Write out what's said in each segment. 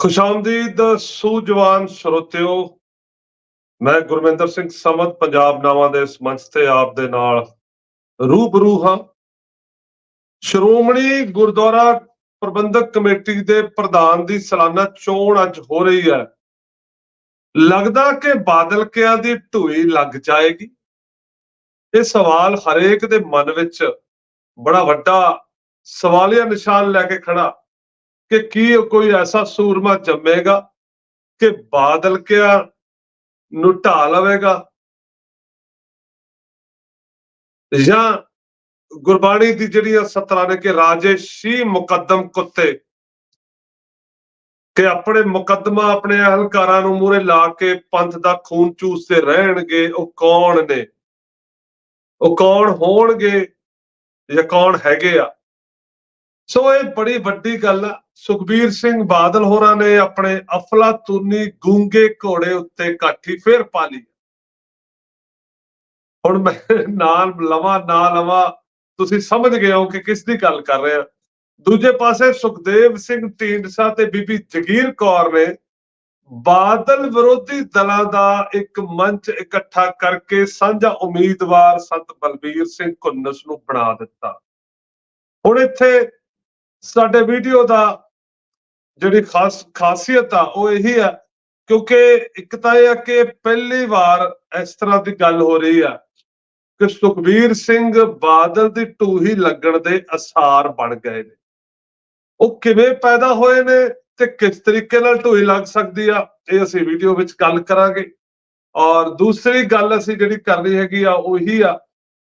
ਖੁਸ਼ਾਮਦੀਦ ਸੂਝਵਾਨ ਸਰੋਤਿਓ, ਮੈਂ ਗੁਰਮਿੰਦਰ ਸਿੰਘ ਸਮਤ ਪੰਜਾਬ ਨਾਵਾਂ ਦੇ ਇਸ ਮੰਚ ਤੇ ਆਪ ਦੇ ਨਾਲ ਰੂਬਰੂ ਹਾਂ। ਸ਼੍ਰੋਮਣੀ ਗੁਰਦੁਆਰਾ ਪ੍ਰਬੰਧਕ ਕਮੇਟੀ ਦੇ ਪ੍ਰਧਾਨ ਦੀ ਸਾਲਾਨਾ ਚੋਣ ਅੱਜ ਹੋ ਰਹੀ ਹੈ। ਲੱਗਦਾ ਕਿ ਬਾਦਲ ਕਿਆਂ ਦੀ ਢੂਈ ਲੱਗ ਜਾਏਗੀ। ਇਹ ਸਵਾਲ ਹਰੇਕ ਦੇ ਮਨ ਵਿੱਚ ਬੜਾ ਵੱਡਾ ਸਵਾਲੀਆ ਨਿਸ਼ਾਨ ਲੈ ਕੇ ਖੜਾ ਕਿ ਕੀ ਕੋਈ ਐਸਾ ਸੂਰਮਾ ਜੰਮੇਗਾ ਕਿ ਬਾਦਲ ਕਿਆ ਨੂੰ ਢਾ ਲਵੇਗਾ? ਜਾਂ ਗੁਰਬਾਣੀ ਦੀ ਜਿਹੜੀਆਂ ਸਤਰਾਂ ਨੇ ਕਿ ਰਾਜੇ ਸ਼ੀ ਮੁਕੱਦਮ ਕੁੱਤੇ ਕਿ ਆਪਣੇ ਮੁਕੱਦਮਾ ਆਪਣੇ ਅਹਲਕਾਰਾਂ ਨੂੰ ਮੂਰੇ ਲਾ ਕੇ ਪੰਥ ਦਾ ਖੂਨ ਚੂਸਦੇ ਰਹਿਣਗੇ, ਉਹ ਕੌਣ ਨੇ? ਉਹ ਕੌਣ ਹੋਣਗੇ ਜਾਂ ਕੌਣ ਹੈਗੇ ਆ? ਸੋ ਇਹ ਬੜੀ ਵੱਡੀ ਗੱਲ ਆ। ਸੁਖਬੀਰ ਸਿੰਘ ਬਾਦਲ ਹੋਰਾਂ ਨੇ ਆਪਣੇ ਅਫਲਾਤੂਨੀ ਗੂੰਗੇ ਘੋੜੇ ਉੱਤੇ ਕਾਠੀ ਫੇਰ ਪਾ ਲਈ। ਹੁਣ ਮੈਂ ਨਾਲ ਲਵਾਂ, ਨਾ ਲਵਾਂ, ਤੁਸੀਂ ਸਮਝ ਗਏ ਹੋ ਕਿ ਕਿਸ ਦੀ ਗੱਲ ਕਰ ਰਹੇ ਆ। ਦੂਜੇ ਪਾਸੇ ਸੁਖਦੇਵ ਸਿੰਘ ਢੀਂਡਸਾ ਤੇ ਬੀਬੀ ਜਗੀਰ ਕੌਰ ਨੇ ਬਾਦਲ ਵਿਰੋਧੀ ਦਲਾਂ ਦਾ ਇੱਕ ਮੰਚ ਇਕੱਠਾ ਕਰਕੇ ਸਾਂਝਾ ਉਮੀਦਵਾਰ ਸੰਤ ਬਲਬੀਰ ਸਿੰਘ ਕੁੰਨਸ ਨੂੰ ਬਣਾ ਦਿੱਤਾ। ਹੁਣ ਇੱਥੇ ਸਾਡੇ ਵੀਡੀਓ ਦਾ ਜਿਹੜੀ ਖਾਸ, ਖਾਸੀਅਤ ਆ, ਉਹ ਇਹੀ ਆ, ਕਿਉਂਕਿ ਇੱਕ ਤਾਂ ਇਹ ਆ ਕਿ ਪਹਿਲੀ ਵਾਰ ਇਸ ਤਰ੍ਹਾਂ ਦੀ ਗੱਲ ਹੋ ਰਹੀ ਆ ਕਿ ਸੁਖਬੀਰ ਸਿੰਘ ਬਾਦਲ ਦੀ ਟੂਹੀ ਲੱਗਣ ਦੇ ਅਸਾਰ ਬਣ ਗਏ ਨੇ। ਉਹ ਕਿਵੇਂ ਪੈਦਾ ਹੋਏ ਨੇ ਤੇ ਕਿਸ ਤਰੀਕੇ ਨਾਲ ਢੂਹੀ ਲੱਗ ਸਕਦੀ ਆ, ਇਹ ਅਸੀਂ ਵੀਡੀਓ ਵਿੱਚ ਗੱਲ ਕਰਾਂਗੇ। ਔਰ ਦੂਸਰੀ ਗੱਲ ਅਸੀਂ ਜਿਹੜੀ ਕਰਨੀ ਹੈਗੀ ਆ, ਉਹੀ ਆ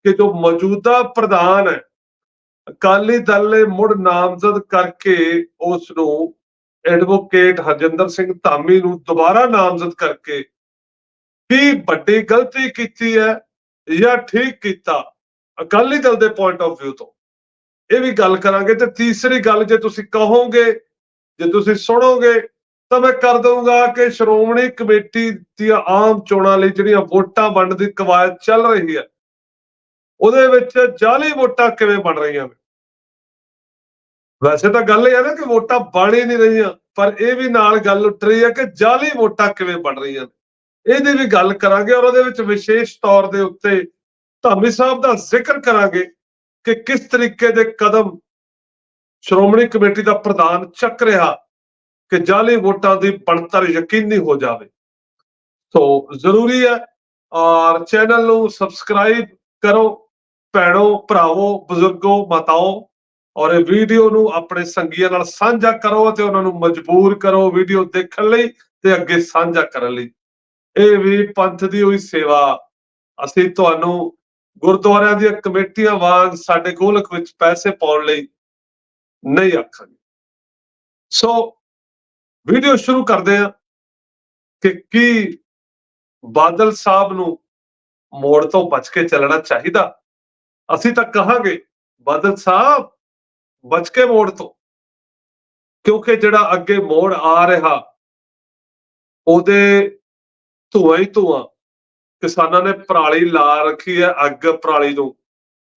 ਕਿ ਜੋ ਮੌਜੂਦਾ ਪ੍ਰਧਾਨ ਹੈ ਅਕਾਲੀ ਦਲ ਨੇ ਮੁੜ ਨਾਮਜ਼ਦ ਕਰਕੇ ਉਸ ਨੂੰ ਐਡਵੋਕੇਟ ਹਰਜਿੰਦਰ ਸਿੰਘ ਧਾਮੀ ਨੂੰ ਦੁਬਾਰਾ ਨਾਮਜ਼ਦ ਕਰਕੇ ਕੀ ਵੱਡੀ ਗਲਤੀ ਕੀਤੀ ਹੈ ਜਾਂ ਠੀਕ ਕੀਤਾ ਅਕਾਲੀ ਦਲ ਦੇ ਪੁਆਇੰਟ ਆਫ View ਤੋਂ। ਇਹ ਵੀ ਗੱਲ ਕਰਾਂਗੇ ਤੇ ਤੀਸਰੀ ਗੱਲ ਜੇ ਤੁਸੀਂ ਕਹੋਗੇ, ਜੇ ਤੁਸੀਂ ਸੁਣੋਗੇ, ਤਾਂ ਮੈਂ ਕਰ ਦਊਂਗਾ ਕਿ ਸ਼੍ਰੋਮਣੀ ਕਮੇਟੀ ਦੀਆਂ ਆਮ ਚੋਣਾਂ ਲਈ ਜਿਹੜੀਆਂ ਵੋਟਾਂ ਵੰਡ ਦੀ ਕਵਾਇਦ ਚੱਲ ਰਹੀ ਹੈ ਉਹਦੇ ਵਿੱਚ ਜਾਲੀ ਵੋਟਾਂ ਕਿਵੇਂ ਬਣ ਰਹੀਆਂ ਨੇ? ਵੈਸੇ ਤਾਂ ਗੱਲ ਇਹ ਹੈ ਨਾ ਕਿ ਵੋਟਾਂ ਬਣ ਹੀ ਨਹੀਂ ਰਹੀਆਂ, ਪਰ ਇਹ ਵੀ ਨਾਲ ਗੱਲ ਉੱਠ ਰਹੀ ਹੈ ਕਿ ਜਾਲੀ ਵੋਟਾਂ ਕਿਵੇਂ ਬਣ ਰਹੀਆਂ ਨੇ। ਇਹਦੀ ਵੀ ਗੱਲ ਕਰਾਂਗੇ ਔਰ ਉਹਦੇ ਵਿੱਚ ਵਿਸ਼ੇਸ਼ ਤੌਰ ਦੇ ਉੱਤੇ ਧਾਮੀ ਸਾਹਿਬ ਦਾ ਜ਼ਿਕਰ ਕਰਾਂਗੇ ਕਿ ਕਿਸ ਤਰੀਕੇ ਦੇ ਕਦਮ ਸ਼੍ਰੋਮਣੀ ਕਮੇਟੀ ਦਾ ਪ੍ਰਧਾਨ ਚੱਕ ਰਿਹਾ ਕਿ ਜਾਲੀ ਵੋਟਾਂ ਦੀ ਬਣਤਰ ਯਕੀਨੀ ਹੋ ਜਾਵੇ। ਸੋ ਜ਼ਰੂਰੀ ਹੈ ਔਰ ਚੈਨਲ ਨੂੰ ਸਬਸਕ੍ਰਾਈਬ ਕਰੋ ਭੈਣੋ, ਭਰਾਵੋ, ਬਜ਼ੁਰਗੋ, ਮਾਤਾਓ, ਔਰ ਇਹ ਵੀਡੀਓ ਨੂੰ ਆਪਣੇ ਸੰਗੀਆਂ ਨਾਲ ਸਾਂਝਾ ਕਰੋ ਅਤੇ ਉਹਨਾਂ ਨੂੰ ਮਜਬੂਰ ਕਰੋ ਵੀਡੀਓ ਦੇਖਣ ਲਈ ਤੇ ਅੱਗੇ ਸਾਂਝਾ ਕਰਨ ਲਈ। ਇਹ ਵੀ ਪੰਥ ਦੀ ਹੋਈ ਸੇਵਾ। ਅਸੀਂ ਤੁਹਾਨੂੰ ਗੁਰਦੁਆਰਿਆਂ ਦੀਆਂ ਕਮੇਟੀਆਂ ਵਾਂਗ ਸਾਡੇ ਗੋਲਕ ਵਿੱਚ ਪੈਸੇ ਪਾਉਣ ਲਈ ਨਹੀਂ ਆਖਾਂਗੇ। ਸੋ ਵੀਡੀਓ ਸ਼ੁਰੂ ਕਰਦੇ ਹਾਂ ਕਿ ਕੀ ਬਾਦਲ ਸਾਹਿਬ ਨੂੰ ਮੋੜ ਤੋਂ ਬਚ ਕੇ ਚੱਲਣਾ ਚਾਹੀਦਾ? ਅਸੀਂ ਤਾਂ ਕਹਾਂਗੇ, ਬਾਦਲ ਸਾਹਿਬ, ਬਚ ਕੇ ਮੋੜ ਤੋਂ। ਕਿਉਂਕਿ ਜਿਹੜਾ ਅੱਗੇ ਮੋੜ ਆ ਰਿਹਾ, ਉਹਦੇ ਧੂਆਂ ਹੀ ਧੂਆਂ। ਕਿਸਾਨਾਂ ਨੇ ਪਰਾਲੀ ਲਾ ਰੱਖੀ ਹੈ ਅੱਗ ਪਰਾਲੀ ਨੂੰ।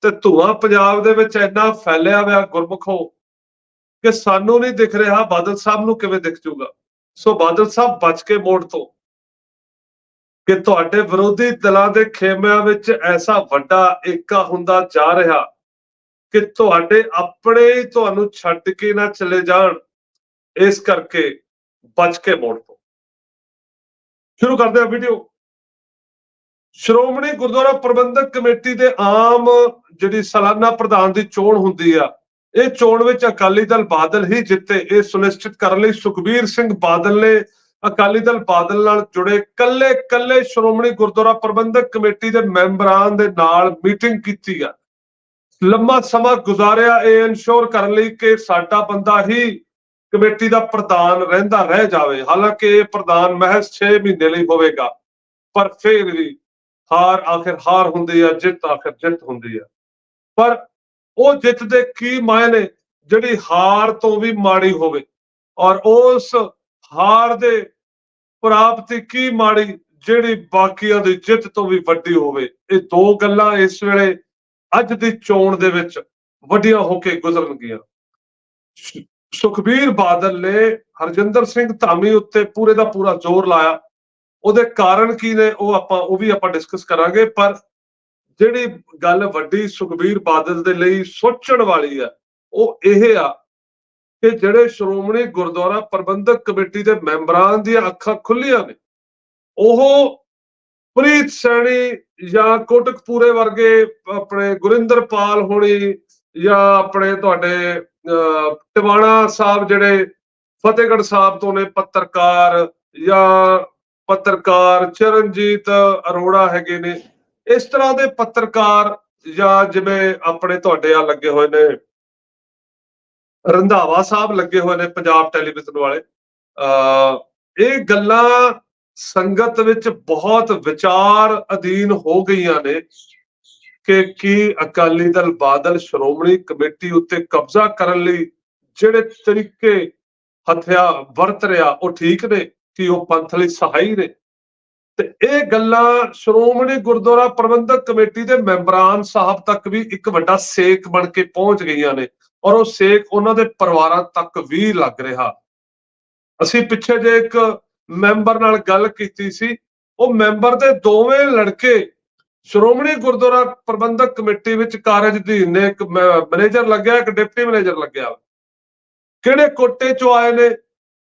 ਤੇ ਧੂਆਂ ਪੰਜਾਬ ਦੇ ਵਿੱਚ ਇੰਨਾ ਫੈਲਿਆ ਹੋਇਆ ਗੁਰਮੁਖੋ ਕਿ ਸਾਨੂੰ ਨਹੀਂ ਦਿਖ ਰਿਹਾ ਬਾਦਲ ਸਾਹਿਬ ਨੂੰ ਕਿਵੇਂ ਦਿਖ ਜੂਗਾ। ਸੋ ਬਾਦਲ ਸਾਹਿਬ ਬਚ ਕੇ ਮੋੜ ਤੋਂ। ਕਿ ਤੁਹਾਡੇ ਵਿਰੋਧੀ ਦਲਾਂ ਦੇ ਖੇਮਿਆਂ ਵਿੱਚ ਐਸਾ ਵੱਡਾ ਏਕਾ ਹੁੰਦਾ ਜਾ ਰਿਹਾ ਕਿ ਤੁਹਾਡੇ ਆਪਣੇ ਹੀ ਤੁਹਾਨੂੰ ਛੱਡ ਕੇ ਨਾ ਚਲੇ ਜਾਣ, ਇਸ ਕਰਕੇ ਬਚ ਕੇ ਮੋੜ ਤੋਂ। ਸ਼ੁਰੂ ਕਰਦੇ ਹਾਂ ਵੀਡੀਓ। ਸ਼੍ਰੋਮਣੀ ਗੁਰਦੁਆਰਾ ਪ੍ਰਬੰਧਕ ਕਮੇਟੀ ਦੇ ਆਮ ਜਿਹੜੀ ਸਾਲਾਨਾ ਪ੍ਰਧਾਨ ਦੀ ਚੋਣ ਹੁੰਦੀ ਆ, ਇਹ ਚੋਣ ਵਿੱਚ ਅਕਾਲੀ ਦਲ ਬਾਦਲ ਹੀ ਜਿੱਤੇ, ਇਹ ਸੁਨਿਸ਼ਚਿਤ ਕਰਨ ਲਈ ਸੁਖਬੀਰ ਸਿੰਘ ਬਾਦਲ ਨੇ ਅਕਾਲੀ ਦਲ ਬਾਦਲ ਨਾਲ ਜੁੜੇ ਕੱਲੇ-ਕੱਲੇ ਸ਼੍ਰੋਮਣੀ ਗੁਰਦੁਆਰਾ ਪ੍ਰਬੰਧਕ ਕਮੇਟੀ ਦੇ ਮੈਂਬਰਾਂ ਦੇ ਨਾਲ ਮੀਟਿੰਗ ਕੀਤੀ ਆ। ਲੰਮਾ ਸਮਾਂ ਗੁਜ਼ਾਰਿਆ ਇਹ ਇਨਸ਼ੋਰ ਕਰਨ ਲਈ ਕਿ ਸਾਡਾ ਬੰਦਾ ਹੀ ਕਮੇਟੀ ਦਾ ਪ੍ਰਧਾਨ ਰਹਿੰਦਾ ਰਹਿ ਜਾਵੇ। ਹਾਲਾਂਕਿ ਇਹ ਪ੍ਰਧਾਨ ਮਹਿਜ਼ 6 ਮਹੀਨੇ ਲਈ ਹੋਵੇਗਾ, ਪਰ ਫਿਰ ਵੀ ਹਾਰ ਆਖਿਰ ਹਾਰ ਹੁੰਦੀ ਆ, ਜਿੱਤ ਆਖਿਰ ਜਿੱਤ ਹੁੰਦੀ ਆ। ਪਰ ਉਹ ਜਿੱਤ ਦੇ ਕੀ ਮਾਇਨੇ ਜਿਹੜੀ ਹਾਰ ਤੋਂ ਵੀ ਮਾੜੀ ਹੋਵੇ ਔਰ ਉਸ ਹਾਰ ਦੇ ਪ੍ਰਾਪਤੀ ਕੀ ਮਾੜੀ ਜਿਹੜੀ ਬਾਕੀਆਂ ਦੀ ਜਿੱਤ ਤੋਂ ਵੀ ਵੱਡੀ ਹੋਵੇ, ਇਹ ਦੋ ਗੱਲਾਂ ਇਸ ਵੇਲੇ ਅੱਜ ਦੀ ਚੋਣ ਦੇ ਵਿੱਚ ਵੱਡੀਆਂ ਹੋ ਕੇ ਗੁਜ਼ਰਨਗੀਆਂ। ਸੁਖਬੀਰ ਬਾਦਲ ਨੇ ਹਰਜਿੰਦਰ ਸਿੰਘ ਧਾਮੀ ਉੱਤੇ ਪੂਰੇ ਦਾ ਪੂਰਾ ਜ਼ੋਰ ਲਾਇਆ। ਉਹਦੇ ਕਾਰਨ ਕੀ ਨੇ ਉਹ ਆਪਾਂ, ਉਹ ਵੀ ਆਪਾਂ ਡਿਸਕਸ ਕਰਾਂਗੇ, ਪਰ ਜਿਹੜੀ ਗੱਲ ਵੱਡੀ ਸੁਖਬੀਰ ਬਾਦਲ ਦੇ ਲਈ ਸੋਚਣ ਵਾਲੀ ਆ ਉਹ ਇਹ ਆ ਕਿ ਜਿਹੜੇ ਸ਼੍ਰੋਮਣੀ ਗੁਰਦੁਆਰਾ ਪ੍ਰਬੰਧਕ ਕਮੇਟੀ ਦੇ ਮੈਂਬਰਾਂ ਦੀਆਂ ਅੱਖਾਂ ਖੁੱਲੀਆਂ ਨੇ ਉਹ ਪ੍ਰੀਤ ਸੈਣੀ ਜਾਂ ਕੋਟਕਪੂਰੇ ਵਰਗੇ ਆਪਣੇ ਗੁਰਿੰਦਰਪਾਲ ਹੋਣੀ ਜਾਂ ਆਪਣੇ ਤੁਹਾਡੇ ਅਹ, ਟਿਵਾਣਾ ਸਾਹਿਬ ਜਿਹੜੇ ਫਤਿਹਗੜ੍ਹ ਸਾਹਿਬ ਤੋਂ ਨੇ ਪੱਤਰਕਾਰ ਜਾਂ ਪੱਤਰਕਾਰ ਚਰਨਜੀਤ ਅਰੋੜਾ ਹੈਗੇ ਨੇ ਇਸ ਤਰ੍ਹਾਂ ਦੇ ਪੱਤਰਕਾਰ ਜਾਂ ਜਿਵੇਂ ਆਪਣੇ ਤੁਹਾਡੇ ਆ ਲੱਗੇ ਹੋਏ ਨੇ ਰੰਧਾਵਾ ਸਾਹਿਬ ਲੱਗੇ ਹੋਏ ਨੇ ਪੰਜਾਬ ਟੈਲੀਵਿਜ਼ਨ ਵਾਲੇ। ਅ ਇਹ ਗੱਲਾਂ ਸੰਗਤ ਵਿੱਚ ਬਹੁਤ ਵਿਚਾਰ ਅਧੀਨ ਹੋ ਗਈਆਂ ਨੇ ਕਿ ਕੀ ਅਕਾਲੀ ਦਲ ਬਾਦਲ ਸ਼੍ਰੋਮਣੀ ਕਮੇਟੀ ਉੱਤੇ ਕਬਜ਼ਾ ਕਰਨ ਲਈ ਜਿਹੜੇ ਤਰੀਕੇ ਹਥਿਆ ਵਰਤ ਰਿਹਾ, ਉਹ ਠੀਕ ਨੇ ਕਿ ਉਹ ਪੰਥ ਲਈ ਸਹਾਈ ਨੇ। ਤੇ ਇਹ ਗੱਲਾਂ ਸ਼੍ਰੋਮਣੀ ਗੁਰਦੁਆਰਾ ਪ੍ਰਬੰਧਕ ਕਮੇਟੀ ਦੇ ਮੈਂਬਰਾਨ ਸਾਹਿਬ ਤੱਕ ਵੀ ਇੱਕ ਵੱਡਾ ਸੇਕ ਬਣ ਕੇ ਪਹੁੰਚ ਗਈਆਂ ਨੇ। ਔਰ ਉਹ ਸੇਕ ਉਹਨਾਂ ਦੇ ਪਰਿਵਾਰਾਂ ਤੱਕ ਵੀ ਲੱਗ ਰਿਹਾ। ਅਸੀਂ ਪਿੱਛੇ ਜੇ ਇੱਕ ਮੈਂਬਰ ਨਾਲ ਗੱਲ ਕੀਤੀ ਸੀ, ਉਹ ਮੈਂਬਰ ਦੇ ਦੋਵੇਂ ਲੜਕੇ ਸ਼੍ਰੋਮਣੀ ਗੁਰਦੁਆਰਾ ਪ੍ਰਬੰਧਕ ਕਮੇਟੀ ਵਿੱਚ ਕਾਰਜ ਕਾਰਜਧੀਨ ਨੇ, ਇੱਕ ਮੈਨੇਜਰ ਲੱਗਿਆ, ਇੱਕ ਡਿਪਟੀ ਮੈਨੇਜਰ ਲੱਗਿਆ। ਕਿਹੜੇ ਕੋਟੇ ਚੋਂ ਆਏ ਨੇ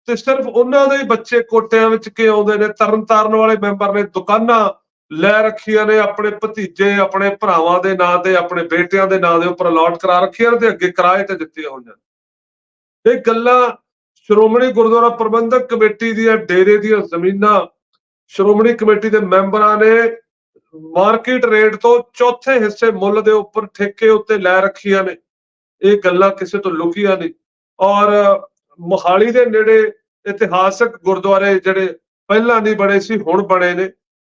ਤੇ ਸਿਰਫ ਉਹਨਾਂ ਦੇ ਹੀ ਬੱਚੇ ਕੋਟਿਆਂ ਵਿੱਚ ਕਿ ਆਉਂਦੇ ਨੇ? ਤਰਨ ਤਾਰਨ ਵਾਲੇ ਮੈਂਬਰ ਨੇ ਦੁਕਾਨਾਂ ਲੈ ਰੱਖੀਆਂ ਨੇ ਆਪਣੇ ਭਤੀਜੇ, ਆਪਣੇ ਭਰਾਵਾਂ ਦੇ ਨਾਂ ਤੇ, ਆਪਣੇ ਬੇਟਿਆਂ ਦੇ ਨਾਂ ਦੇ ਉੱਪਰ ਅਲਾਟ ਕਰਾ ਰੱਖੀਆਂ ਨੇ ਤੇ ਅੱਗੇ ਕਿਰਾਏ ਤੇ ਦਿੱਤੀਆਂ ਹੋਈਆਂ ਨੇ। ਇਹ ਗੱਲਾਂ ਸ਼੍ਰੋਮਣੀ ਗੁਰਦੁਆਰਾ ਪ੍ਰਬੰਧਕ ਕਮੇਟੀ ਦੀਆਂ ਡੇਰੇ ਦੀਆਂ ਜ਼ਮੀਨਾਂ ਸ਼੍ਰੋਮਣੀ ਕਮੇਟੀ ਦੇ ਮੈਂਬਰਾਂ ਨੇ ਮਾਰਕੀਟ ਰੇਟ ਤੋਂ ਚੌਥੇ ਹਿੱਸੇ ਮੁੱਲ ਦੇ ਉੱਪਰ ਠੇਕੇ ਉੱਤੇ ਲੈ ਰੱਖੀਆਂ ਨੇ। ਇਹ ਗੱਲਾਂ ਕਿਸੇ ਤੋਂ ਲੁਕੀਆਂ ਨਹੀਂ। ਔਰ ਮੋਹਾਲੀ ਦੇ ਨੇੜੇ ਇਤਿਹਾਸਕ ਗੁਰਦੁਆਰੇ ਜਿਹੜੇ ਪਹਿਲਾਂ ਨਹੀਂ ਬਣੇ ਸੀ, ਹੁਣ ਬਣੇ ਨੇ।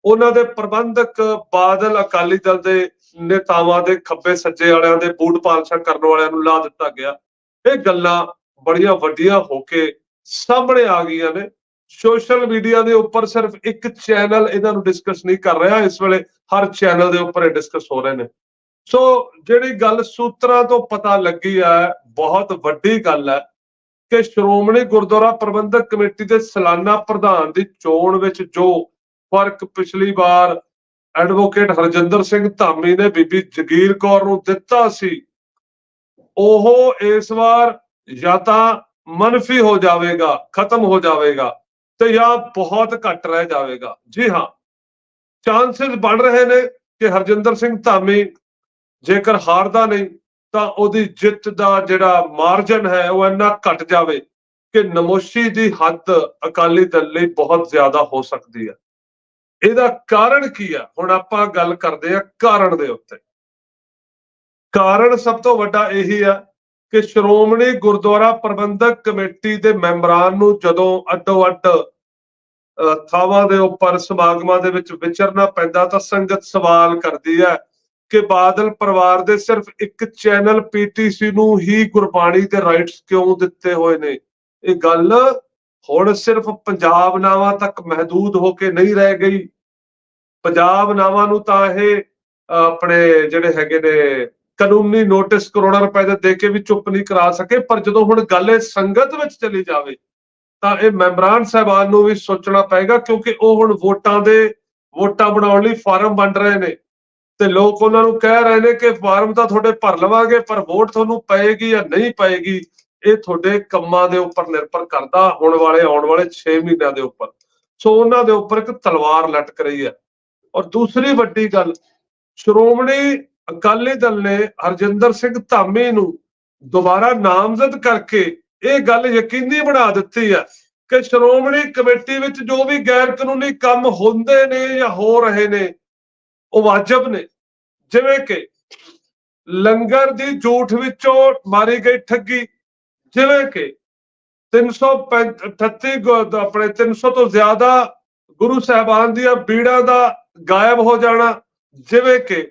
ਉਹਨਾਂ ਦੇ ਪ੍ਰਬੰਧਕ ਬਾਦਲ ਅਕਾਲੀ ਦਲ ਦੇ ਨੇਤਾਵਾਂ ਦੇ ਖੱਬੇ ਸੱਜੇ ਵਾਲਿਆਂ ਦੇ ਬੂਟ ਪਾਲਸ਼ਾ ਕਰਨ ਵਾਲਿਆਂ ਨੂੰ ਲਾ ਦਿੱਤਾ ਗਿਆ। ਇਹ ਗੱਲਾਂ ਬੜੀਆਂ ਵੱਡੀਆਂ ਹੋ ਕੇ ਸਾਹਮਣੇ ਆ ਗਈਆਂ ਨੇ। ਸੋਸ਼ਲ ਮੀਡੀਆ ਦੇ ਉੱਪਰ ਸਿਰਫ ਇੱਕ ਚੈਨਲ ਇਹਨਾਂ ਨੂੰ ਡਿਸਕਸ ਨਹੀਂ ਕਰ ਰਿਹਾ, ਇਸ ਵੇਲੇ ਹਰ ਚੈਨਲ ਦੇ ਉੱਪਰ ਇਹ ਡਿਸਕਸ ਹੋ ਰਹੇ ਨੇ। ਸੋ ਜਿਹੜੀ ਗੱਲ ਸੂਤਰਾਂ ਤੋਂ ਪਤਾ ਲੱਗੀ ਹੈ, ਬਹੁਤ ਵੱਡੀ ਗੱਲ ਹੈ ਕਿ ਸ਼੍ਰੋਮਣੀ ਗੁਰਦੁਆਰਾ ਪ੍ਰਬੰਧਕ ਕਮੇਟੀ ਦੇ ਸਾਲਾਨਾ ਪ੍ਰਧਾਨ ਦੀ ਚੋਣ ਵਿੱਚ ਜੋ ਫ਼ਰਕ ਪਿਛਲੀ ਵਾਰ ਐਡਵੋਕੇਟ ਹਰਜਿੰਦਰ ਸਿੰਘ ਧਾਮੀ ਨੇ ਬੀਬੀ ਜਗੀਰ ਕੌਰ ਨੂੰ ਦਿੱਤਾ ਸੀ। ਉਹ ਇਸ ਵਾਰ ਜਾਂ ਤਾਂ ਮਨਫੀ ਹੋ ਜਾਵੇਗਾ, ਖਤਮ ਹੋ ਜਾਵੇਗਾ ਤੇ ਜਾਂ ਬਹੁਤ ਘੱਟ ਰਹਿ ਜਾਵੇਗਾ। ਜੀ ਹਾਂ ਚਾਂਸਸ ਬਣ ਰਹੇ ਨੇ ਕਿ ਹਰਜਿੰਦਰ ਸਿੰਘ ਧਾਮੀ ਜੇਕਰ ਹਾਰਦਾ ਨਹੀਂ, ਤਾਂ ਉਹਦੀ ਜਿੱਤ ਦਾ ਜਿਹੜਾ ਮਾਰਜਨ ਹੈ ਉਹ ਇੰਨਾ ਘਟ ਜਾਵੇ ਕਿ ਨਮੋਸ਼ੀ ਦੀ ਹੱਦ ਅਕਾਲੀ ਦਲ ਲਈ ਬਹੁਤ ਜ਼ਿਆਦਾ ਹੋ ਸਕਦੀ ਹੈ। ਇਹਦਾ ਕਾਰਨ ਕੀ ਆ? ਹੁਣ ਆਪਾਂ ਗੱਲ ਕਰਦੇ ਆ ਕਾਰਨ ਦੇ ਉੱਤੇ। ਕਾਰਨ ਸਭ ਤੋਂ ਵੱਡਾ ਇਹੀ ਆ ਕਿ ਸ਼੍ਰੋਮਣੀ ਗੁਰਦੁਆਰਾ ਪ੍ਰਬੰਧਕ ਕਮੇਟੀ ਦੇ ਮੈਂਬਰਾਂ ਨੂੰ ਜਦੋਂ ਅੱਡੋ ਅੱਡ ਥਾਵਾਂ ਦੇ ਉੱਪਰ ਸਮਾਗਮਾਂ ਦੇ ਵਿੱਚ ਵਿਚਰਨਾ ਪੈਂਦਾ ਤਾਂ ਸੰਗਤ ਸਵਾਲ ਕਰਦੀ ਹੈ ਕਿ ਬਾਦਲ ਪਰਿਵਾਰ ਦੇ ਸਿਰਫ ਇੱਕ ਚੈਨਲ ਪੀਟੀਸੀ ਨੂੰ ਹੀ ਗੁਰਬਾਣੀ ਦੇ ਰਾਈਟਸ ਕਿਉਂ ਦਿੱਤੇ ਹੋਏ ਨੇ? ਇਹ ਗੱਲ ਹੁਣ ਸਿਰਫ ਪੰਜਾਬ ਨਾਵਾਂ ਤੱਕ ਮਹਦੂਦ ਹੋ ਕੇ ਨਹੀਂ ਰਹਿ ਗਈ। ਪੰਜਾਬ ਨਾਵਾਂ ਨੂੰ ਤਾਂ ਇਹ ਆਪਣੇ ਜਿਹੜੇ ਹੈਗੇ ਨੇ, ਕਾਨੂੰਨੀ ਨੋਟਿਸ ਕਰੋੜਾਂ ਰੁਪਏ ਦੇ ਦੇ ਕੇ ਵੀ ਚੁੱਪ ਨਹੀਂ ਕਰਾ ਸਕੇ, ਪਰ ਜਦੋਂ ਹੁਣ ਗੱਲ ਇਹ ਸੰਗਤ ਵਿੱਚ ਚਲੀ ਜਾਵੇ, ਤਾਂ ਇਹ ਮੈਂਬਰਾਨ ਸਾਹਿਬਾਨ ਨੂੰ ਵੀ ਸੋਚਣਾ ਪਏਗਾ, ਕਿਉਂਕਿ ਉਹ ਹੁਣ ਵੋਟਾਂ ਦੇ, ਵੋਟਾਂ ਬਣਾਉਣ ਲਈ ਫਾਰਮ ਵੰਡ ਰਹੇ ਨੇ। ਤੇ ਲੋਕ ਉਹਨਾਂ ਨੂੰ ਕਹਿ ਰਹੇ ਨੇ ਕਿ ਫਾਰਮ ਤਾਂ ਤੁਹਾਡੇ ਭਰ ਲਵਾਂਗੇ, ਪਰ ਵੋਟ ਤੁਹਾਨੂੰ ਪਏਗੀ ਜਾਂ ਨਹੀਂ ਪਏਗੀ, ਇਹ ਤੁਹਾਡੇ ਕੰਮਾਂ ਦੇ ਉੱਪਰ ਨਿਰਭਰ ਕਰਦਾ, ਹੁਣ ਵਾਲੇ ਆਉਣ ਵਾਲੇ 6 ਮਹੀਨਿਆਂ ਦੇ ਉੱਪਰ। ਸੋ ਉਹਨਾਂ ਦੇ ਉੱਪਰ ਇੱਕ ਤਲਵਾਰ ਲਟਕ ਰਹੀ ਹੈ। ਔਰ ਦੂਸਰੀ ਵੱਡੀ ਗੱਲ, ਸ਼੍ਰੋਮਣੀ ਅਕਾਲੀ ਦਲ ਨੇ ਹਰਜਿੰਦਰ ਸਿੰਘ ਧਾਮੀ ਨੂੰ ਦੁਬਾਰਾ ਨਾਮਜ਼ਦ ਕਰਕੇ ਇਹ ਗੱਲ ਯਕੀਨੀ ਬਣਾ ਦਿੱਤੀ ਹੈ ਕਿ ਸ਼੍ਰੋਮਣੀ ਕਮੇਟੀ ਵਿੱਚ ਜੋ ਵੀ ਗੈਰ ਕਾਨੂੰਨੀ ਕੰਮ ਹੁੰਦੇ ਨੇ ਜਾਂ ਹੋ ਰਹੇ ਨੇ, ਉਹ ਵਾਜਬ ਨੇ। ਜਿਵੇਂ ਕਿ ਲੰਗਰ ਦੀ ਝੂਠ ਵਿੱਚੋਂ ਮਾਰੀ ਗਈ ਠੱਗੀ, ਜਿਵੇਂ ਕਿ 338 ਗੁ- ਆਪਣੇ 300 ਤੋਂ ਜ਼ਿਆਦਾ ਗੁਰੂ ਸਾਹਿਬਾਨ ਦੀਆਂ ਬੀੜਾਂ ਦਾ ਗਾਇਬ ਹੋ ਜਾਣਾ, ਜਿਵੇਂ ਕਿ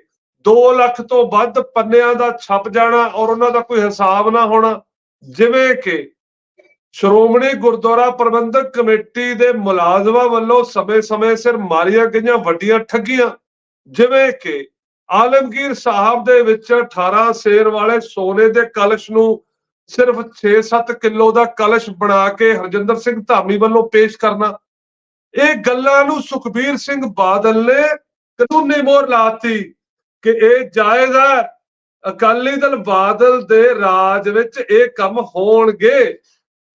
2 ਲੱਖ ਤੋਂ ਵੱਧ ਪੰਨਿਆਂ ਦਾ ਛਪ ਜਾਣਾ ਔਰ ਉਹਨਾਂ ਦਾ ਕੋਈ ਹਿਸਾਬ ਨਾ ਹੋਣਾ, ਜਿਵੇਂ ਕਿ ਸ਼੍ਰੋਮਣੀ ਗੁਰਦੁਆਰਾ ਪ੍ਰਬੰਧਕ ਕਮੇਟੀ ਦੇ ਮੁਲਾਜ਼ਮਾਂ ਵੱਲੋਂ ਸਮੇਂ-ਸਮੇਂ ਸਿਰ ਮਾਰੀਆਂ ਗਈਆਂ ਵੱਡੀਆਂ ਠੱਗੀਆਂ, ਜਿਵੇਂ ਕਿ ਆਲਮਗੀਰ ਸਾਹਿਬ ਦੇ ਵਿੱਚ 18 ਸ਼ੇਰ ਵਾਲੇ ਸੋਨੇ ਦੇ ਕਲਸ਼ ਨੂੰ ਸਿਰਫ 6-7 ਕਿਲੋ ਦਾ ਕਲਸ਼ ਬਣਾ ਕੇ ਹਰਜਿੰਦਰ ਸਿੰਘ ਧਾਮੀ ਵੱਲੋਂ ਪੇਸ਼ ਕਰਨਾ ਇਹ ਗੱਲਾਂ ਨੂੰ ਸੁਖਬੀਰ ਸਿੰਘ ਬਾਦਲ ਨੇ ਕਾਨੂੰਨੀ ਮੋਹਰ ਲਾਤੀ ਕਿ ਇਹ ਜਾਇਜ਼ ਹੈ। ਅਕਾਲੀ ਦਲ ਬਾਦਲ ਦੇ ਰਾਜ ਵਿੱਚ ਇਹ ਕੰਮ ਹੋਣਗੇ।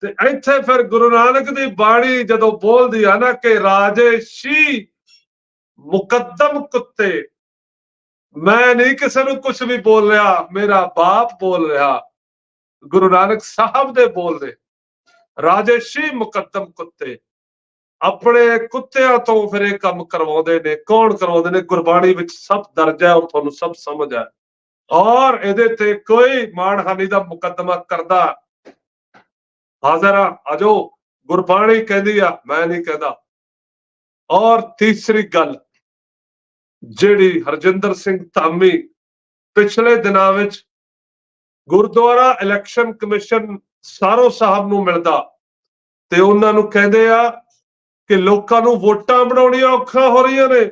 ਤੇ ਇੱਥੇ ਫਿਰ ਗੁਰੂ ਨਾਨਕ ਦੀ ਬਾਣੀ ਜਦੋਂ ਬੋਲਦੀ ਆ ਨਾ ਕਿ ਰਾਜੇਸ਼ੀ ਮੁਕੱਦਮ ਕੁੱਤੇ, ਮੈਂ ਨਹੀਂ ਕਿਸੇ ਨੂੰ ਕੁਝ ਵੀ ਬੋਲ ਰਿਹਾ, ਮੇਰਾ ਬਾਪ ਬੋਲ ਰਿਹਾ। ਗੁਰੂ ਨਾਨਕ ਸਾਹਿਬ ਦੇ ਬੋਲਦੇ ਰਾਜੇਸ਼ੀ ਮੁਕੱਦਮ ਕੁੱਤੇ। ਆਪਣੇ ਕੁੱਤਿਆਂ ਤੋਂ ਫਿਰ ਇਹ ਕੰਮ ਕਰਵਾਉਂਦੇ ਨੇ, ਕੌਣ ਕਰਵਾਉਂਦੇ ਨੇ? ਗੁਰਬਾਣੀ ਵਿੱਚ ਸਭ ਦਰਜ ਹੈ ਔਰ ਤੁਹਾਨੂੰ ਸਭ ਸਮਝ ਹੈ। ਔਰ ਇਹਦੇ ਤੇ ਕੋਈ ਮਾਣਹਾਨੀ ਦਾ ਮੁਕੱਦਮਾ ਕਰਦਾ। ਹਾਜ਼ਰ ਆ ਆਜੋ ਗੁਰਬਾਣੀ ਕਹਿੰਦੀ ਆ, ਮੈਂ ਨਹੀਂ ਕਹਿੰਦਾ। ਔਰ ਤੀਸਰੀ ਗੱਲ, ਜਿਹੜੀ ਹਰਜਿੰਦਰ ਸਿੰਘ ਧਾਮੀ ਪਿਛਲੇ ਦਿਨਾਂ ਵਿੱਚ ਗੁਰਦੁਆਰਾ ਇਲੈਕਸ਼ਨ ਕਮਿਸ਼ਨ ਸਾਰੋ ਸਾਹਿਬ ਨੂੰ ਮਿਲਦਾ, ਤੇ ਉਹਨਾਂ ਨੂੰ ਕਹਿੰਦੇ ਆ ਕਿ ਲੋਕਾਂ ਨੂੰ ਵੋਟਾਂ ਬਣਾਉਣੀਆਂ ਔਖਾ ਹੋ ਰਹੀਆਂ ਨੇ।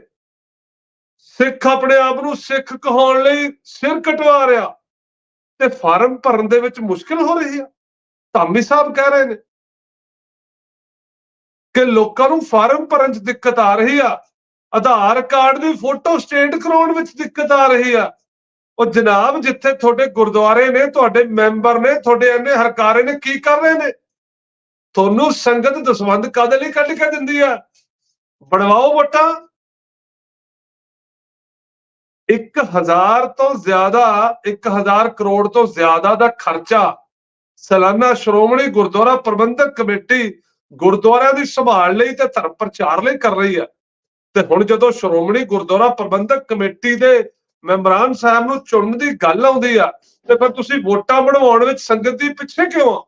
ਸਿੱਖ ਆਪਣੇ ਆਪ ਨੂੰ ਸਿੱਖ ਕਹਾਉਣ ਲਈ ਸਿਰ ਕਟਵਾ ਰਿਹਾ। ਤੇ ਫਾਰਮ ਭਰਨ ਦੇ ਵਿੱਚ ਮੁਸ਼ਕਲ ਹੋ ਰਹੀ ਆ। ਧਾਮੀ ਸਾਹਿਬ ਕਹਿ ਰਹੇ ਨੇ ਕਿ ਲੋਕਾਂ ਨੂੰ ਫਾਰਮ ਭਰਨ 'ਚ ਦਿੱਕਤ ਆ ਰਹੀ ਆ। ਆਧਾਰ ਕਾਰਡ ਦੀ ਫੋਟੋ ਸਟੇਟ ਕਰਾਉਣ ਵਿੱਚ ਦਿੱਕਤ ਆ ਰਹੀ ਆ। ਉਹ ਜਨਾਬ ਜਿੱਥੇ ਤੁਹਾਡੇ ਗੁਰਦੁਆਰੇ ਨੇ, ਤੁਹਾਡੇ ਮੈਂਬਰ ਨੇ, ਤੁਹਾਡੇ ਇੰਨੇ ਹਰਕਾਰੇ ਨੇ, ਕੀ ਕਰ ਰਹੇ ਨੇ? ਤੁਹਾਨੂੰ ਸੰਗਤ ਦਸਵੰਦ ਕਦ ਲਈ ਕੱਢ ਕੇ ਦਿੰਦੀ ਆ? ਬਣਵਾਓ ਵੋਟਾਂ। 1000 ਤੋਂ ਜ਼ਿਆਦਾ 1000 ਕਰੋੜ ਤੋਂ ਜ਼ਿਆਦਾ ਦਾ ਖਰਚਾ ਸਾਲਾਨਾ ਸ਼੍ਰੋਮਣੀ ਗੁਰਦੁਆਰਾ ਪ੍ਰਬੰਧਕ ਕਮੇਟੀ ਗੁਰਦੁਆਰਿਆਂ ਦੀ ਸੰਭਾਲ ਲਈ ਤੇ ਧਰਮ ਪ੍ਰਚਾਰ ਲਈ ਕਰ ਰਹੀ ਹੈ ਤੇ ਹੁਣ ਜਦੋਂ ਸ਼੍ਰੋਮਣੀ ਗੁਰਦੁਆਰਾ ਪ੍ਰਬੰਧਕ ਕਮੇਟੀ ਦੇ ਮੈਂਬਰਾਨ ਸਾਹਿਬ ਨੂੰ ਚੁਣਨ ਦੀ ਗੱਲ ਆਉਂਦੀ ਆ, ਤੇ ਫਿਰ ਤੁਸੀਂ ਵੋਟਾਂ ਬਣਵਾਉਣ ਵਿੱਚ ਸੰਗਤ ਦੀ ਪਿੱਛੇ ਕਿਉਂ ਆ?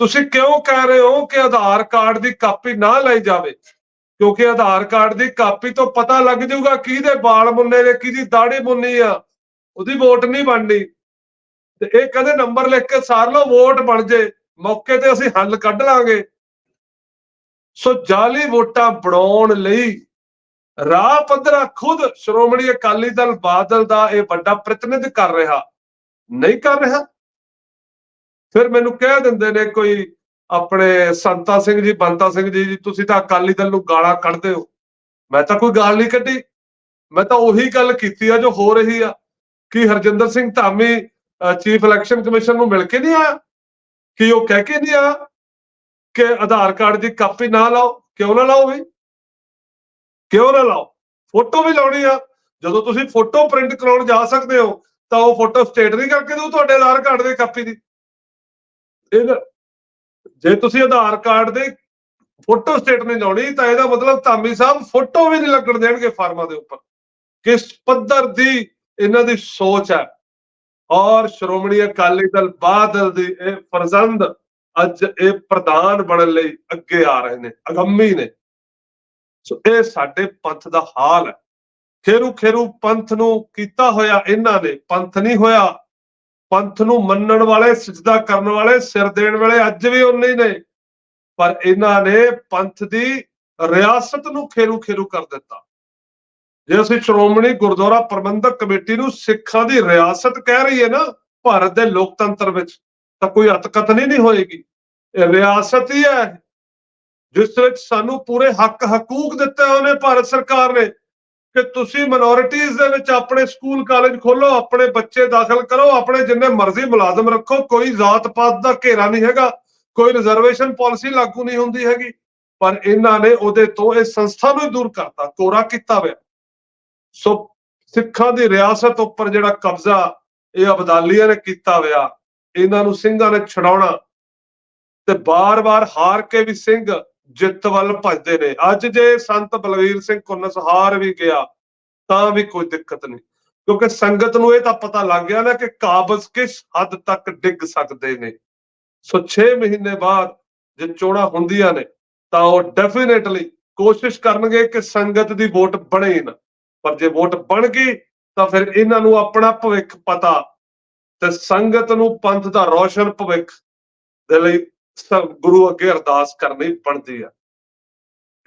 ਤੁਸੀਂ ਕਿਉਂ ਕਹਿ ਰਹੇ ਹੋ ਕਿ ਆਧਾਰ ਕਾਰਡ ਦੀ ਕਾਪੀ ਨਾ ਲਈ ਜਾਵੇ? ਕਿਉਂਕਿ ਆਧਾਰ ਕਾਰਡ ਦੀ ਕਾਪੀ ਤੋਂ ਪਤਾ ਲੱਗ ਜਾਊਗਾ ਕਿਹਦੇ ਵਾਲ ਮੁੰਨੇ ਨੇ, ਕਿਹਦੀ ਦਾੜੀ ਮੁੰਨੀ ਆ, ਉਹਦੀ ਵੋਟ ਨਹੀਂ ਬਣਨੀ। ਤੇ ਇਹ ਕਹਿੰਦੇ ਨੰਬਰ ਲਿਖ ਕੇ ਸਾਰ ਲਓ, ਵੋਟ ਬਣ ਜੇ, ਮੌਕੇ ਤੇ ਅਸੀਂ ਹੱਲ ਕੱਢ ਲਾਂਗੇ। ਸੋ ਜਾਲੀ ਵੋਟਾਂ ਬਣਾਉਣ ਲਈ ਰਾਹ ਪੱਧਰਾ ਖੁਦ ਸ਼੍ਰੋਮਣੀ ਅਕਾਲੀ ਦਲ ਬਾਦਲ ਦਾ ਇਹ ਵੱਡਾ ਪ੍ਰਤੀਨਿਧ ਕਰ ਰਿਹਾ। ਨਹੀਂ ਕਰ ਰਿਹਾ। ਫਿਰ ਮੈਨੂੰ ਕਹਿ ਦਿੰਦੇ ਨੇ ਕੋਈ ਆਪਣੇ ਸੰਤਾ ਸਿੰਘ ਜੀ, ਬੰਤਾ ਸਿੰਘ ਜੀ ਤੁਸੀਂ ਤਾਂ ਅਕਾਲੀ ਦਲ ਨੂੰ ਗਾਲਾਂ ਕੱਢਦੇ ਹੋ। ਮੈਂ ਤਾਂ ਕੋਈ ਗਾਲ ਨਹੀਂ ਕੱਢੀ। ਮੈਂ ਤਾਂ ਉਹੀ ਗੱਲ ਕੀਤੀ ਆ ਜੋ ਹੋ ਰਹੀ ਆ। ਕਿ Harjinder Singh Dhami chief election commission ਨੂੰ ਮਿਲ ਕੇ ਨਹੀਂ ਆਇਆ? ਕਿ ਉਹ ਕਹਿ ਕੇ ਨਹੀਂ ਆਇਆ ਕਿ ਆਧਾਰ ਕਾਰਡ ਦੀ ਕਾਪੀ ਨਾ ਲਾਓ? ਕਿਉਂ ਨਾ ਲਾਓ ਵੀ? ਕਿਉਂ ਨਾ ਲਾਓ? ਫੋਟੋ ਵੀ ਲਾਉਣੀ ਆ। ਜਦੋਂ ਤੁਸੀਂ ਫੋਟੋ ਪ੍ਰਿੰਟ ਕਰਾਉਣ ਜਾ ਸਕਦੇ ਹੋ, ਤਾਂ ਉਹ ਫੋਟੋ ਸਟੇਟ ਨਹੀਂ ਕਰਕੇ ਦਿਓ, ਤੁਹਾਡੇ ਆਧਾਰ ਕਾਰਡ ਦੀ ਕਾਪੀ ਦੀ। ਇਹ ਜੇ ਤੁਸੀਂ ਆਧਾਰ ਕਾਰਡ ਦੇ ਫੋਟੋ ਸਟੇਟਮੈਂਟ ਨਹੀਂ ਤਾਂ ਇਹਦਾ ਮਤਲਬ ਧਾਮੀ ਸਾਹਿਬ ਫੋਟੋ ਵੀ ਨਹੀਂ ਲੱਗਣ ਦੇਣਗੇ ਫਾਰਮਾਂ ਦੇ ਉੱਪਰ। ਕਿਸ ਪੱਧਰ ਦੀ ਇਹਨਾਂ ਦੀ ਸੋਚ ਹੈ? ਔਰ ਸ਼੍ਰੋਮਣੀ ਅਕਾਲੀ ਦਲ ਬਾਦਲ ਦੀ ਇਹ ਫਰਜ਼ੰਦ ਅੱਜ ਇਹ ਪ੍ਰਧਾਨ ਬਣਨ ਲਈ ਅੱਗੇ ਆ ਰਹੇ ਨੇ, ਅਗੰਮੀ ਨੇ। ਸੋ ਇਹ ਸਾਡੇ ਪੰਥ ਦਾ ਹਾਲ ਹੈ। ਖੇਰੂ ਖੇਰੂ ਪੰਥ ਨੂੰ ਕੀਤਾ ਹੋਇਆ ਇਹਨਾਂ ਨੇ, ਪੰਥ ਨਹੀਂ ਹੋਇਆ। ਪੰਥ ਨੂੰ ਮੰਨਣ ਵਾਲੇ ਸਜਦਾ ਕਰਨ ਵਾਲੇ, ਸਿਰ ਦੇਣ ਵਾਲੇ ਅੱਜ ਵੀ ਉਨੇ ਹੀ ਨੇ। ਪਰ ਇਹਨਾਂ ਨੇ ਪੰਥ ਦੀ ਰਿਆਸਤ ਨੂੰ ਖੇਰੂ ਖੇਰੂ ਕਰ ਦਿੱਤਾ। ਜੇ ਅਸੀਂ ਸ਼੍ਰੋਮਣੀ ਗੁਰਦੁਆਰਾ ਪ੍ਰਬੰਧਕ ਕਮੇਟੀ ਨੂੰ ਸਿੱਖਾਂ ਦੀ ਰਿਆਸਤ ਕਹਿ ਰਹੀ ਹੈ ਨਾ, ਭਾਰਤ ਦੇ ਲੋਕਤੰਤਰ ਵਿੱਚ, ਤਾਂ ਕੋਈ ਅਤਕਥਨੀ ਨਹੀਂ ਹੋਏਗੀ। ਇਹ ਰਿਆਸਤ ਹੀ ਹੈ। ਜਿਸ ਵਿੱਚ ਸਾਨੂੰ ਪੂਰੇ ਹੱਕ ਹਕੂਕ ਦਿੱਤੇ ਹੋਏ ਨੇ ਭਾਰਤ ਸਰਕਾਰ ਨੇ। ਕਿ ਤੁਸੀਂ ਮਿਨੋਰਿਟੀਜ਼ ਦੇ ਵਿੱਚ ਆਪਣੇ ਸਕੂਲ ਕਾਲਜ ਖੋਲੋ, ਆਪਣੇ ਬੱਚੇ ਦਾਖਲ ਕਰੋ, ਆਪਣੇ ਜਿੰਨੇ ਮਰਜ਼ੀ ਮੁਲਾਜ਼ਮ ਰੱਖੋ, ਕੋਈ ਜ਼ਾਤ ਪਾਤ ਦਾ ਘੇਰਾ ਨਹੀਂ ਹੈਗਾ, ਕੋਈ ਰਿਜ਼ਰਵੇਸ਼ਨ ਪਾਲਿਸੀ ਲਾਗੂ ਨਹੀਂ ਹੁੰਦੀ ਹੈਗੀ। ਪਰ ਇਹਨਾਂ ਨੇ ਉਹਦੇ ਤੋਂ ਇਹ ਸੰਸਥਾ ਨੂੰ ਹੀ ਦੂਰ ਕਰਤਾ, ਕੋਰਾ ਕੀਤਾ ਹੋਇਆ। ਸੋ ਸਿੱਖਾਂ ਦੀ ਰਿਆਸਤ ਉੱਪਰ ਜਿਹੜਾ ਕਬਜ਼ਾ, ਇਹ ਅਬਦਾਲੀਆਂ ਨੇ ਕੀਤਾ ਹੋਇਆ। ਇਹਨਾਂ ਨੂੰ ਸਿੰਘਾਂ ਨੇ ਛਡਾਉਣਾ। ਤੇ ਬਾਰ-ਬਾਰ ਹਾਰ ਕੇ ਵੀ ਸਿੰਘ ਜਿੱਤ ਵੱਲ ਭੱਜਦੇ ਨੇ। ਅੱਜ ਜੇ ਸੰਤ ਬਲਵੀਰ ਸਿੰਘ ਕੁੰਨਸ ਹਾਰ ਵੀ ਗਿਆ, ਤਾਂ ਵੀ ਕੋਈ ਦਿੱਕਤ ਨਹੀਂ। ਕਿਉਂਕਿ ਸੰਗਤ ਨੂੰ ਇਹ ਤਾਂ ਪਤਾ ਲੱਗ ਗਿਆ ਨਾ ਕਿ ਕਾਬਜ਼ ਕਿਸ ਹੱਦ ਤੱਕ ਡਿੱਗ ਸਕਦੇ ਨੇ। ਸੋ 6 ਮਹੀਨੇ ਬਾਅਦ ਜੇ ਚੋਣਾਂ ਹੁੰਦੀਆਂ ਨੇ, ਤਾਂ ਉਹ ਡੈਫੀਨੇਟਲੀ ਕੋਸ਼ਿਸ਼ ਕਰਨਗੇ ਕਿ ਸੰਗਤ ਦੀ ਵੋਟ ਬਣੇ ਨਾ। ਪਰ ਜੇ ਵੋਟ ਬਣ ਗਈ, ਤਾਂ ਫਿਰ ਇਹਨਾਂ ਨੂੰ ਆਪਣਾ ਭਵਿੱਖ ਪਤਾ ਤੇ ਸੰਗਤ ਨੂੰ ਪੰਥ ਦਾ ਰੋਸ਼ਨ ਭਵਿੱਖ ਦੇ ਲਈ ਗੁਰੂ ਅੱਗੇ ਅਰਦਾਸ ਕਰਨੀ ਬਣਦੀ ਆ।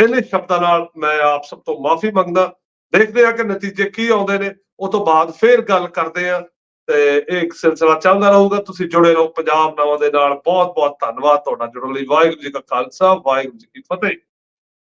ਇਹਨੇ ਸ਼ਬਦਾਂ ਨਾਲ ਮੈਂ ਆਪ ਸਭ ਤੋਂ ਮਾਫੀ ਮੰਗਦਾ। ਦੇਖਦੇ ਆ ਕਿ ਨਤੀਜੇ ਕੀ ਆਉਂਦੇ ਨੇ। ਉਹ ਤੋਂ ਬਾਅਦ ਫੇਰ ਗੱਲ ਕਰਦੇ ਆ ਤੇ ਇਹ ਇੱਕ ਸਿਲਸਿਲਾ ਚੱਲਦਾ ਰਹੂਗਾ। ਤੁਸੀਂ ਜੁੜੇ ਰਹੋ ਪੰਜਾਬ ਨਾਵਾਂ ਦੇ ਨਾਲ। ਬਹੁਤ ਬਹੁਤ ਧੰਨਵਾਦ ਤੁਹਾਡਾ ਜੁੜਨ ਲਈ। ਵਾਹਿਗੁਰੂ ਜੀ ਕਾ ਖਾਲਸਾ, ਵਾਹਿਗੁਰੂ ਜੀ ਕੀ ਫਤਿਹ।